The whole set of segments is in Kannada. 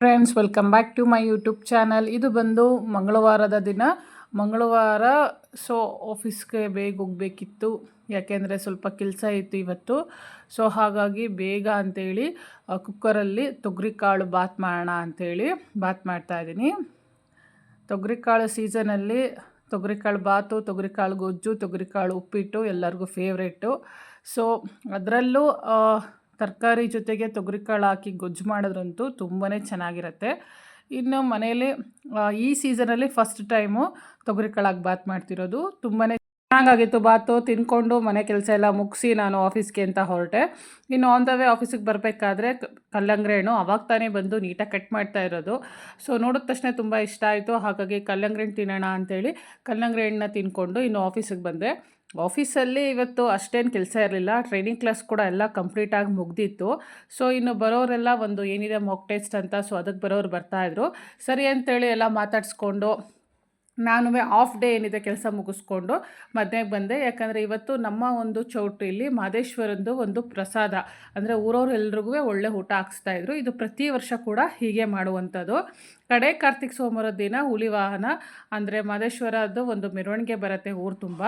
Friends welcome back to my YouTube channel ಇದು ಬಂದು ಮಂಗಳವಾರದ ದಿನ. ಮಂಗಳವಾರ ಸೊ ಆಫೀಸ್ಗೆ ಬೇಗ ಹೋಗಬೇಕಿತ್ತು. ಯಾಕೆಂದರೆ ಸ್ವಲ್ಪ ಕೆಲಸ ಇತ್ತು ಇವತ್ತು. ಸೊ ಹಾಗಾಗಿ ಬೇಗ ಅಂತೇಳಿ ಕುಕ್ಕರಲ್ಲಿ ತೊಗರಿ ಕಾಳು ಬಾತ್ ಮಾಡೋಣ ಅಂಥೇಳಿ ಬಾತ್ ಮಾಡ್ತಾಯಿದ್ದೀನಿ ತೊಗರಿಕಾಳು ಸೀಸನಲ್ಲಿ ತೊಗರಿ ಕಾಳು ಬಾತು ತೊಗರಿ ಕಾಳು ಗೊಜ್ಜು ತೊಗರಿ ಕಾಳು ಉಪ್ಪಿಟ್ಟು ಎಲ್ಲರಿಗೂ ಫೇವ್ರೇಟು ಸೊ ಅದರಲ್ಲೂ ತರಕಾರಿ ಜೊತೆಗೆ ತೊಗರಿಕಾಳು ಹಾಕಿ ಗೊಜ್ಜು ಮಾಡೋದ್ರಂತೂ ತುಂಬಾ ಚೆನ್ನಾಗಿರುತ್ತೆ. ಇನ್ನು ಮನೆಯಲ್ಲಿ ಈ ಸೀಸನಲ್ಲಿ ಫಸ್ಟ್ ಟೈಮು ತೊಗರಿಕಾಳಾಗಿ ಬಾತ್ ಮಾಡ್ತಿರೋದು. ತುಂಬಾ ಚೆನ್ನಾಗಾಗಿತ್ತು ಬಾತು. ತಿನ್ಕೊಂಡು ಮನೆ ಕೆಲಸ ಎಲ್ಲ ಮುಗಿಸಿ ನಾನು ಆಫೀಸ್ಗೆ ಅಂತ ಹೊರಟೆ. ಇನ್ನು ಆನ್ ದ ವೇ ಆಫೀಸಿಗೆ ಬರಬೇಕಾದ್ರೆ ಕಲ್ಲಂಗ್ರಿ ಹಣ್ಣು ಅವಾಗ ತಾನೇ ಬಂದು ನೀಟಾಗಿ ಕಟ್ ಮಾಡ್ತಾ ಇರೋದು. ಸೊ ನೋಡಿದ ತಕ್ಷಣ ತುಂಬ ಇಷ್ಟ ಆಯಿತು. ಹಾಗಾಗಿ ಕಲ್ಲಂಗ್ರಿ ಹಣ್ಣು ತಿನ್ನೋಣ ಅಂತೇಳಿ ಕಲ್ಲಂಗ್ರಿ ಹಣ್ಣನ್ನ ತಿನ್ಕೊಂಡು ಇನ್ನು ಆಫೀಸಿಗೆ ಬಂದೆ. ಆಫೀಸಲ್ಲಿ ಇವತ್ತು ಅಷ್ಟೇನು ಕೆಲಸ ಇರಲಿಲ್ಲ. ಟ್ರೈನಿಂಗ್ ಕ್ಲಾಸ್ ಕೂಡ ಎಲ್ಲ ಕಂಪ್ಲೀಟಾಗಿ ಮುಗ್ದಿತ್ತು. ಸೊ ಇನ್ನು ಬರೋರೆಲ್ಲ ಒಂದು ಏನಿದೆ ಮೊಕ್ ಟೆಸ್ಟ್ ಅಂತ ಸೊ ಅದಕ್ಕೆ ಬರೋರು ಬರ್ತಾಯಿದ್ರು ಸರಿ ಅಂತೇಳಿ ಎಲ್ಲ ಮಾತಾಡಿಸ್ಕೊಂಡು ನಾನು ಆಫ್ ಡೇ ಏನಿದೆ ಕೆಲಸ ಮುಗಿಸ್ಕೊಂಡು ಮಧ್ಯಾಹ್ನ ಬಂದೆ. ಯಾಕಂದರೆ ಇವತ್ತು ನಮ್ಮ ಒಂದು ಚೌಟ್ರಿಲಿ ಮಾದೇಶ್ವರಂದು ಒಂದು ಪ್ರಸಾದ. ಅಂದರೆ ಊರವ್ರು ಎಲ್ರಿಗೂ ಒಳ್ಳೆ ಊಟ ಹಾಕ್ಸ್ತಾಯಿದ್ರು ಇದು ಪ್ರತಿ ವರ್ಷ ಕೂಡ ಹೀಗೆ ಮಾಡುವಂಥದ್ದು. ಕಡೆ ಕಾರ್ತಿಕ್ ಸೋಮವಾರ ದಿನ ಹುಲಿ ವಾಹನ, ಅಂದರೆ ಮಾದೇಶ್ವರದ್ದು ಒಂದು ಮೆರವಣಿಗೆ ಬರುತ್ತೆ ಊರು ತುಂಬ.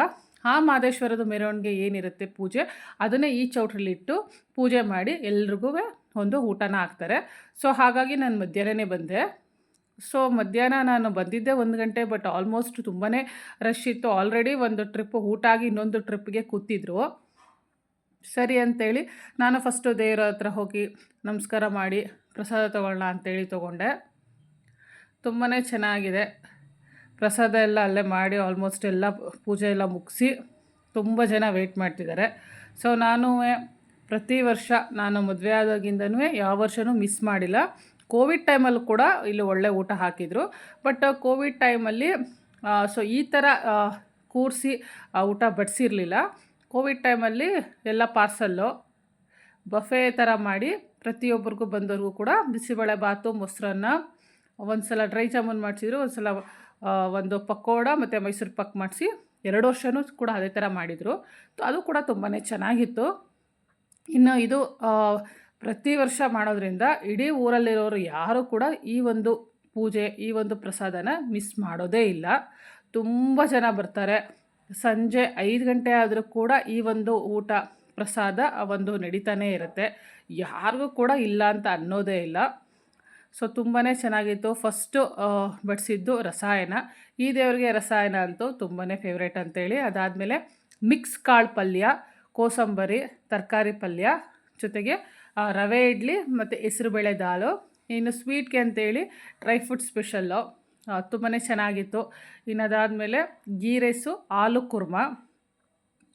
ಆ ಮಾದೇಶ್ವರದ ಮೆರವಣಿಗೆ ಏನಿರುತ್ತೆ ಪೂಜೆ? ಅದನ್ನೇ ಈ ಚೌಟ್ರಲ್ಲಿಟ್ಟು ಪೂಜೆ ಮಾಡಿ ಎಲ್ರಿಗೂ ಒಂದು ಊಟನ ಹಾಕ್ತಾರೆ. ಸೊ ಹಾಗಾಗಿ ನಾನು ಮಧ್ಯಾಹ್ನನೇ ಬಂದೆ. ಸೊ ಮಧ್ಯಾಹ್ನ ನಾನು ಬಂದಿದ್ದೆ ಒಂದು ಗಂಟೆ ಬಟ್ ಆಲ್ಮೋಸ್ಟ್ ತುಂಬಾ ರಶ್ ಇತ್ತು. ಆಲ್ರೆಡಿ ಒಂದು ಟ್ರಿಪ್ ಊಟ ಆಗಿ ಇನ್ನೊಂದು ಟ್ರಿಪ್ಗೆ ಕೂತಿದ್ರು. ಸರಿ ಅಂತೇಳಿ ನಾನು ಫಸ್ಟು ದೇವರ ಹತ್ರ ಹೋಗಿ ನಮಸ್ಕಾರ ಮಾಡಿ ಪ್ರಸಾದ ತೊಗೊಳ್ಳೋಣ ಅಂತೇಳಿ ತೊಗೊಂಡೆ. ತುಂಬಾ ಚೆನ್ನಾಗಿದೆ. ಪ್ರಸಾದ ಎಲ್ಲ ಅಲ್ಲೇ ಮಾಡಿ ಆಲ್ಮೋಸ್ಟ್ ಎಲ್ಲ ಪೂಜೆ ಎಲ್ಲ ಮುಗಿಸಿ ತುಂಬ ಜನ ವೆಯ್ಟ್ ಮಾಡ್ತಿದ್ದಾರೆ. ಸೊ ನಾನು ಪ್ರತಿ ವರ್ಷ ನಾನು ಮದುವೆ ಆದಾಗಿಂದನೂ ಯಾವ ವರ್ಷವೂ ಮಿಸ್ ಮಾಡಿಲ್ಲ. ಕೋವಿಡ್ ಟೈಮಲ್ಲೂ ಕೂಡ ಇಲ್ಲಿ ಒಳ್ಳೆ ಊಟ ಹಾಕಿದರು. ಬಟ್ ಕೋವಿಡ್ ಟೈಮಲ್ಲಿ ಸೊ ಈ ಥರ ಕೂರಿಸಿ ಊಟ ಬಡಿಸಿರಲಿಲ್ಲ. ಕೋವಿಡ್ ಟೈಮಲ್ಲಿ ಎಲ್ಲ ಪಾರ್ಸಲ್ಲು ಬಫೆ ಥರ ಮಾಡಿ ಪ್ರತಿಯೊಬ್ಬರಿಗೂ ಬಂದವ್ರಿಗೂ ಕೂಡ ಬಿಸಿಬೇಳೆ ಬಾತು, ಮೊಸರನ್ನ ಒಂದು ಸಲ ಡ್ರೈ ಜಾಮೂನ್ ಮಾಡಿಸಿದ್ರು ಒಂದು ಸಲ ಒಂದು ಪಕೋಡ ಮತ್ತು ಮೈಸೂರು ಪಕ್ ಮಾಡಿಸಿ ಎರಡು ವರ್ಷವೂ ಕೂಡ ಅದೇ ಥರ ಮಾಡಿದರು. ಅದು ಕೂಡ ತುಂಬಾ ಚೆನ್ನಾಗಿತ್ತು. ಇನ್ನು ಇದು ಪ್ರತಿ ವರ್ಷ ಮಾಡೋದ್ರಿಂದ ಇಡೀ ಊರಲ್ಲಿರೋರು ಯಾರೂ ಕೂಡ ಈ ಒಂದು ಪೂಜೆ, ಈ ಒಂದು ಪ್ರಸಾದನ ಮಿಸ್ ಮಾಡೋದೇ ಇಲ್ಲ. ತುಂಬ ಜನ ಬರ್ತಾರೆ. ಸಂಜೆ ಐದು ಗಂಟೆ ಆದರೂ ಕೂಡ ಈ ಒಂದು ಊಟ, ಪ್ರಸಾದ ಒಂದು ನಡೀತಾನೇ ಇರುತ್ತೆ. ಯಾರಿಗೂ ಕೂಡ ಇಲ್ಲ ಅಂತ ಅನ್ನೋದೇ ಇಲ್ಲ. ಸೊ ತುಂಬಾ ಚೆನ್ನಾಗಿತ್ತು. ಫಸ್ಟು ಬಡಿಸಿದ್ದು ರಸಾಯನ. ಈ ದೇವರಿಗೆ ರಸಾಯನ ಅಂತೂ ತುಂಬಾ ಫೇವ್ರೇಟ್ ಅಂತೇಳಿ. ಅದಾದಮೇಲೆ ಮಿಕ್ಸ್ ಕಾಳು ಪಲ್ಯ, ಕೋಸಂಬರಿ, ತರಕಾರಿ ಪಲ್ಯ ಜೊತೆಗೆ ರವೆ ಇಡ್ಲಿ ಮತ್ತು ಹೆಸರುಬೇಳೆ ದಾಲು ಇನ್ನು ಸ್ವೀಟ್ಗೆ ಅಂತೇಳಿ ಡ್ರೈ ಫ್ರೂಟ್ ಸ್ಪೆಷಲ್ಲು ತುಂಬಾ ಚೆನ್ನಾಗಿತ್ತು. ಇನ್ನು ಅದಾದಮೇಲೆ ಗೀ ರೈಸು ಆಲೂ ಕುರ್ಮ.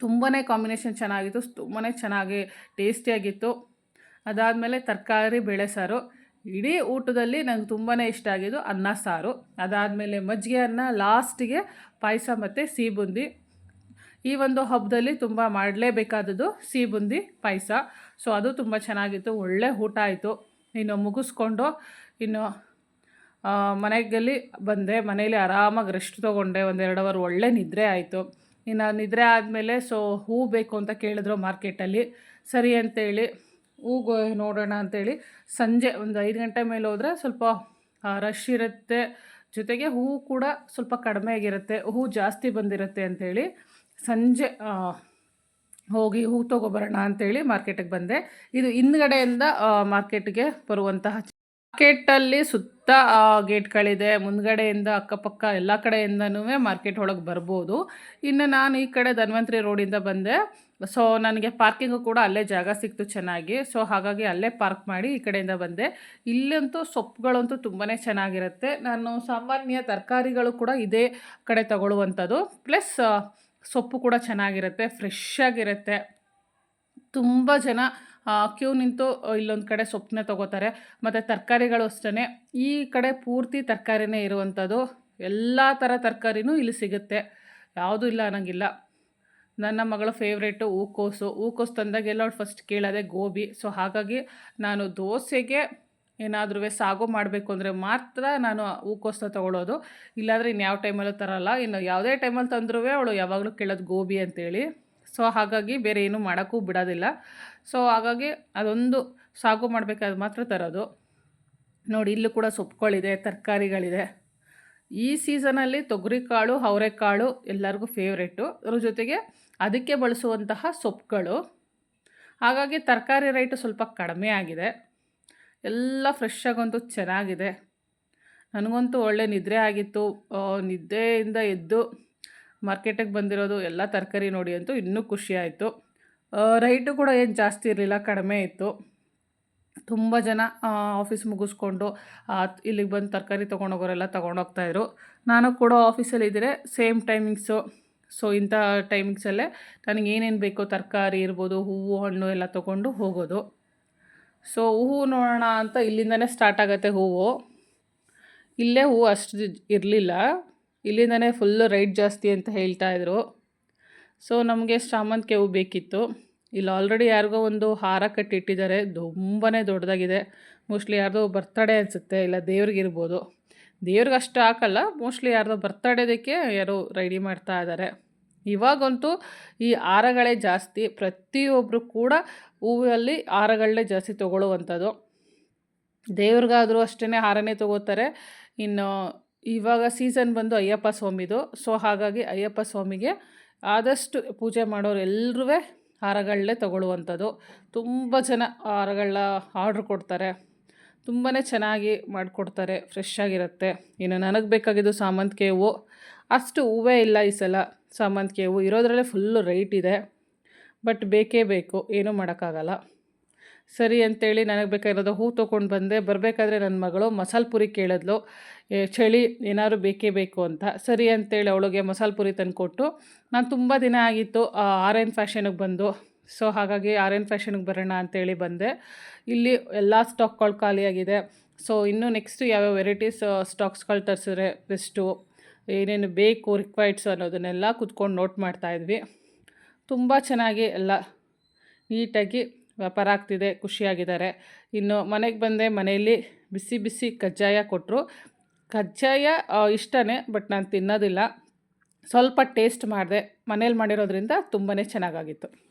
ತುಂಬಾ ಕಾಂಬಿನೇಷನ್ ಚೆನ್ನಾಗಿತ್ತು. ತುಂಬಾ ಚೆನ್ನಾಗಿ ಟೇಸ್ಟಿಯಾಗಿತ್ತು ಅದಾದಮೇಲೆ ತರಕಾರಿ, ಬೇಳೆ ಸಾರು. ಇಡೀ ಊಟದಲ್ಲಿ ನಂಗೆ ತುಂಬಾ ಇಷ್ಟ ಆಗಿದ್ದು ಅನ್ನ, ಸಾರು. ಅದಾದಮೇಲೆ ಮಜ್ಜಿಗೆ ಅನ್ನ, ಲಾಸ್ಟಿಗೆ ಪಾಯಸ ಮತ್ತು ಸೀಬುಂದಿ. ಬುಂದಿ ಈ ಒಂದು ಹಬ್ಬದಲ್ಲಿ ತುಂಬ ಮಾಡಲೇಬೇಕಾದದ್ದು ಸೀಬುಂದಿ ಬುಂದಿ ಪಾಯಸ. ಸೊ ಅದು ತುಂಬ ಚೆನ್ನಾಗಿತ್ತು. ಒಳ್ಳೆ ಊಟ ಆಯಿತು. ಇನ್ನು ಮುಗಿಸ್ಕೊಂಡು ಇನ್ನು ಮನೆಗಲ್ಲಿ ಬಂದೆ. ಮನೇಲಿ ಆರಾಮಾಗಿ ರೆಸ್ಟ್ ತೊಗೊಂಡೆ. ಒಂದೆರಡು ಅವರ್ ಒಳ್ಳೆ ನಿದ್ರೆ ಆಯಿತು. ಇನ್ನು ನಿದ್ರೆ ಆದಮೇಲೆ ಸೊ ಹೂ ಬೇಕು ಅಂತ ಕೇಳಿದ್ರು ಮಾರ್ಕೆಟಲ್ಲಿ. ಸರಿ ಅಂತೇಳಿ ಹೂವು ನೋಡೋಣ ಅಂಥೇಳಿ ಸಂಜೆ ಒಂದು ಐದು ಗಂಟೆ ಮೇಲೆ ಹೋದರೆ ಸ್ವಲ್ಪ ರಶ್ ಇರುತ್ತೆ. ಜೊತೆಗೆ ಹೂವು ಕೂಡ ಸ್ವಲ್ಪ ಕಡಿಮೆ ಆಗಿರುತ್ತೆ ಹೂವು ಜಾಸ್ತಿ ಬಂದಿರುತ್ತೆ ಅಂಥೇಳಿ ಸಂಜೆ ಹೋಗಿ ಹೂ ತೊಗೊಬರೋಣ ಅಂಥೇಳಿ ಮಾರ್ಕೆಟಿಗೆ ಬಂದೆ. ಇದು ಹಿಂದ್ಗಡೆಯಿಂದ ಮಾರ್ಕೆಟ್ಗೆ ಬರುವಂತಹ ಮಾರ್ಕೆಟಲ್ಲಿ ಸುತ್ತ ಗೇಟ್ಗಳಿದೆ. ಮುಂದ್ಗಡೆಯಿಂದ ಅಕ್ಕಪಕ್ಕ ಎಲ್ಲ ಕಡೆಯಿಂದನೂ ಮಾರ್ಕೆಟ್ ಒಳಗೆ ಬರ್ಬೋದು. ಇನ್ನು ನಾನು ಈ ಕಡೆ ಧನ್ವಂತರಿ ರೋಡಿಂದ ಬಂದೆ. ಸೊ ನನಗೆ ಪಾರ್ಕಿಂಗು ಕೂಡ ಅಲ್ಲೇ ಜಾಗ ಸಿಕ್ತು ಚೆನ್ನಾಗಿ. ಸೊ ಹಾಗಾಗಿ ಅಲ್ಲೇ ಪಾರ್ಕ್ ಮಾಡಿ ಈ ಕಡೆಯಿಂದ ಬಂದೆ. ಇಲ್ಲಂತೂ ಸೊಪ್ಪುಗಳಂತೂ ತುಂಬಾ ಚೆನ್ನಾಗಿರುತ್ತೆ. ನಾನು ಸಾಮಾನ್ಯ ತರಕಾರಿಗಳು ಕೂಡ ಇದೇ ಕಡೆ ತಗೊಳ್ಳುವಂಥದ್ದು. ಪ್ಲಸ್ ಸೊಪ್ಪು ಕೂಡ ಚೆನ್ನಾಗಿರುತ್ತೆ ಫ್ರೆಶ್ ಆಗಿರುತ್ತೆ. ತುಂಬ ಜನ ಕ್ಯೂ ನಿಂತು ಇಲ್ಲೊಂದು ಕಡೆ ಸೊಪ್ಪನ್ನ ತೊಗೋತಾರೆ. ಮತ್ತು ತರಕಾರಿಗಳು ಅಷ್ಟೇ ಈ ಕಡೆ ಪೂರ್ತಿ ತರಕಾರಿನೇ ಇರುವಂಥದ್ದು. ಎಲ್ಲ ಥರ ತರಕಾರಿನೂ ಇಲ್ಲಿ ಸಿಗುತ್ತೆ. ಯಾವುದೂ ಇಲ್ಲ ಅನ್ನೋಂಗಿಲ್ಲ. ನನ್ನ ಮಗಳ ಫೇವ್ರೇಟು ಹೂಕೋಸು. ಹೂಕೋಸು ತಂದಾಗೆಲ್ಲ ಅವ್ಳು ಫಸ್ಟ್ ಕೇಳೋದೆ ಗೋಬಿ. ಸೊ ಹಾಗಾಗಿ ನಾನು ದೋಸೆಗೆ ಏನಾದ್ರೂ ಸಾಗು ಮಾಡಬೇಕು ಅಂದರೆ ಮಾತ್ರ ನಾನು ಹೂಕೋಸನ್ನ ತೊಗೊಳೋದು. ಇಲ್ಲಾಂದರೆ ಇನ್ಯಾವ ಟೈಮಲ್ಲೂ ತರಲ್ಲ. ಇನ್ನು ಯಾವುದೇ ಟೈಮಲ್ಲಿ ತಂದ್ರೂ ಅವಳು ಯಾವಾಗಲೂ ಕೇಳೋದು ಗೋಬಿ ಅಂತೇಳಿ. ಸೊ ಹಾಗಾಗಿ ಬೇರೆ ಏನೂ ಮಾಡೋಕ್ಕೂ ಬಿಡೋದಿಲ್ಲ. ಸೊ ಹಾಗಾಗಿ ಅದೊಂದು ಸಾಗು ಮಾಡಬೇಕಾದ್ರೆ ಮಾತ್ರ ತರೋದು. ನೋಡಿ, ಇಲ್ಲೂ ಕೂಡ ಸೊಪ್ಪುಗಳಿದೆ ತರಕಾರಿಗಳಿದೆ. ಈ ಸೀಸನಲ್ಲಿ ತೊಗರಿಕಾಳು, ಅವರೆಕಾಳು ಎಲ್ಲರಿಗೂ ಫೇವ್ರೇಟು ಅದ್ರ ಜೊತೆಗೆ ಅದಕ್ಕೆ ಬಳಸುವಂತಹ ಸೊಪ್ಪುಗಳು ಹಾಗಾಗಿ ತರಕಾರಿ ರೇಟು ಸ್ವಲ್ಪ ಕಡಿಮೆ ಆಗಿದೆ. ಎಲ್ಲ ಫ್ರೆಶ್ ಆಗಂತೂ ಚೆನ್ನಾಗಿದೆ. ನನಗಂತೂ ಒಳ್ಳೆ ನಿದ್ರೆ ಆಗಿತ್ತು. ನಿದ್ದೆಯಿಂದ ಎದ್ದು ಮಾರ್ಕೆಟಿಗೆ ಬಂದಿರೋದು ಎಲ್ಲ ತರಕಾರಿ ನೋಡಿ ಅಂತೂ ಇನ್ನೂ ಖುಷಿಯಾಯಿತು ರೈಟು ಕೂಡ ಏನು ಜಾಸ್ತಿ ಇರಲಿಲ್ಲ, ಕಡಿಮೆ ಇತ್ತು. ತುಂಬ ಜನ ಆಫೀಸ್ ಮುಗಿಸ್ಕೊಂಡು ಇಲ್ಲಿಗೆ ಬಂದು ತರಕಾರಿ ತೊಗೊಂಡೋಗೋರೆಲ್ಲ ತೊಗೊಂಡೋಗ್ತಾಯಿದ್ರು ನಾನು ಕೂಡ ಆಫೀಸಲ್ಲಿದ್ದರೆ ಸೇಮ್ ಟೈಮಿಂಗ್ಸು ಸೊ ಇಂಥ ಟೈಮಿಂಗ್ಸಲ್ಲೇ ನನಗೆ ಏನೇನು ಬೇಕೋ ತರಕಾರಿ ಇರ್ಬೋದು, ಹೂವು, ಹಣ್ಣು ಎಲ್ಲ ತೊಗೊಂಡು ಹೋಗೋದು. ಸೊ ಹೂವು ನೋಡೋಣ ಅಂತ ಇಲ್ಲಿಂದನೇ ಸ್ಟಾರ್ಟ್ ಆಗುತ್ತೆ ಹೂವು. ಇಲ್ಲೇ ಹೂವು ಅಷ್ಟು ಇರಲಿಲ್ಲ. ಇಲ್ಲಿಂದನೇ ಫುಲ್ಲು ರೈಟ್ ಜಾಸ್ತಿ ಅಂತ ಹೇಳ್ತಾ ಇದ್ರು. ಸೊ ನಮಗೆ ಶಾಮಂತಿಗೆ ಹೂವು ಬೇಕಿತ್ತು. ಇಲ್ಲಿ ಆಲ್ರೆಡಿ ಯಾರಿಗೋ ಒಂದು ಹಾರ ಕಟ್ಟಿಟ್ಟಿದ್ದಾರೆ. ತುಂಬಾ ದೊಡ್ಡದಾಗಿದೆ. ಮೋಸ್ಟ್ಲಿ ಯಾರ್ದೋ ಬರ್ತಡೇ ಅನಿಸುತ್ತೆ, ಇಲ್ಲ ದೇವ್ರಿಗಿರ್ಬೋದು. ದೇವ್ರಿಗೆ ಅಷ್ಟು ಹಾಕಲ್ಲ ಮೋಸ್ಟ್ಲಿ ಯಾರ್ದೋ ಬರ್ತಡೇದಕ್ಕೆ ಯಾರೋ ರೆಡಿ ಮಾಡ್ತಾ ಇದ್ದಾರೆ ಇವಾಗಂತೂ ಈ ಹಾರಗಳೇ ಜಾಸ್ತಿ ಪ್ರತಿಯೊಬ್ಬರು ಕೂಡ ಹೂವಲ್ಲಿ ಹಾರಗಳನ್ನೇ ಜಾಸ್ತಿ ತೊಗೊಳ್ಳುವಂಥದ್ದು. ದೇವ್ರಿಗಾದರೂ ಅಷ್ಟೇ ಹಾರನೇ ತೊಗೋತಾರೆ. ಇನ್ನು ಇವಾಗ ಸೀಸನ್ ಬಂದು ಅಯ್ಯಪ್ಪ ಸ್ವಾಮಿದು ಸೊ ಹಾಗಾಗಿ ಅಯ್ಯಪ್ಪ ಸ್ವಾಮಿಗೆ ಆದಷ್ಟು ಪೂಜೆ ಮಾಡೋರು ಎಲ್ಲರೂ ಹಾರಗಳನ್ನೇ ತಗೊಳ್ಳುವಂಥದ್ದು. ತುಂಬ ಜನ ಹಾರಗಳನ್ನ ಆರ್ಡ್ರ್ ಕೊಡ್ತಾರೆ. ತುಂಬಾ ಚೆನ್ನಾಗಿ ಮಾಡಿಕೊಡ್ತಾರೆ ಫ್ರೆಶ್ ಆಗಿರುತ್ತೆ. ಇನ್ನು ನನಗೆ ಬೇಕಾಗಿದ್ದು ಸಾಮಂತಿಗೆ ಹೂವು ಅಷ್ಟು ಹೂವೇ ಇಲ್ಲ ಈ ಸಲ ಸಾಮಂತಿಗೆ ಹೂವು ಇರೋದ್ರಲ್ಲೇ ಫುಲ್ಲು ರೈಟ್ ಇದೆ. ಬಟ್ ಬೇಕೇ ಬೇಕು, ಏನೂ ಮಾಡೋಕ್ಕಾಗಲ್ಲ. ಸರಿ ಅಂತೇಳಿ ನನಗೆ ಬೇಕಾಗಿರೋದು ಹೂ ತೊಗೊಂಡು ಬಂದೆ. ಬರಬೇಕಾದ್ರೆ ನನ್ನ ಮಗಳು ಮಸಾಲೆ ಪುರಿ ಕೇಳಿದ್ಲು. ಚಳಿ, ಏನಾದ್ರು ಬೇಕೇ ಬೇಕು ಅಂತ. ಸರಿ ಅಂತೇಳಿ ಅವಳಿಗೆ ಮಸಾಲೆ ಪುರಿ ತಂದುಕೊಟ್ಟು. ನಾನು ತುಂಬ ದಿನ ಆಗಿತ್ತು ಆರ್ ಎನ್ ಫ್ಯಾಷನಿಗೆ ಬಂದು. ಸೊ ಹಾಗಾಗಿ ಆರ್ ಎನ್ ಫ್ಯಾಷನ್ಗೆ ಬರೋಣ ಅಂತೇಳಿ ಬಂದೆ. ಇಲ್ಲಿ ಎಲ್ಲ ಸ್ಟಾಕ್ಗಳು ಖಾಲಿಯಾಗಿದೆ. ಸೊ ಇನ್ನೂ ನೆಕ್ಸ್ಟು ಯಾವ್ಯಾವ ವೆರೈಟೀಸ್ ಸ್ಟಾಕ್ಸ್ಗಳು ತರಿಸಿದ್ರೆ ಬೆಸ್ಟು, ಏನೇನು ಬೇಕು, ರಿಕ್ವೈರ್ಡ್ಸ್ ಅನ್ನೋದನ್ನೆಲ್ಲ ಕುತ್ಕೊಂಡು ನೋಟ್ ಮಾಡ್ತಾಯಿದ್ವಿ ತುಂಬ ಚೆನ್ನಾಗಿ ಎಲ್ಲ ನೀಟಾಗಿ ವ್ಯಾಪಾರ ಆಗ್ತಿದೆ, ಖುಷಿಯಾಗಿದ್ದಾರೆ. ಇನ್ನು ಮನೆಗೆ ಬಂದೆ, ಮನೆಯಲ್ಲಿ ಬಿಸಿ ಬಿಸಿ ಕಜ್ಜಾಯ ಕೊಟ್ಟರು. ಕಜ್ಜಾಯ ಇಷ್ಟನೇ, ಬಟ್ ನಾನು ತಿನ್ನೋದಿಲ್ಲ. ಸ್ವಲ್ಪ ಟೇಸ್ಟ್ ಮಾಡಿದೆ. ಮನೇಲಿ ಮಾಡಿರೋದ್ರಿಂದ ತುಂಬಾ ಚೆನ್ನಾಗಾಗಿತ್ತು.